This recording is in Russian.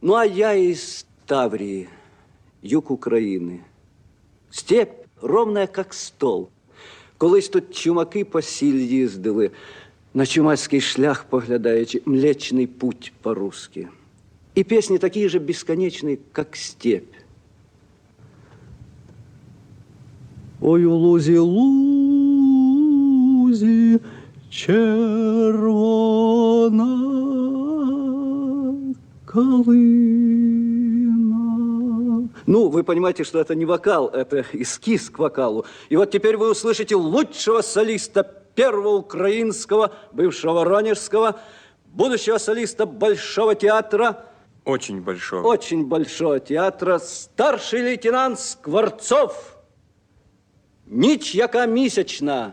Ну, а я из Таврии, юг України. Степь ровная, как стол. Колись тут чумаки по сіль їздили, на чумацький шлях поглядаючи, млечний путь по-русски. И песни такие же бесконечные, как степь. Ой, у лузі, лузі, червона Калина. Ну, вы понимаете, что это не вокал, это эскиз к вокалу. И вот теперь вы услышите лучшего солиста первого украинского, бывшего воронежского, будущего солиста Большого театра, Очень большой. очень большого театра, старший лейтенант Скворцов. Ніч, яка місячна,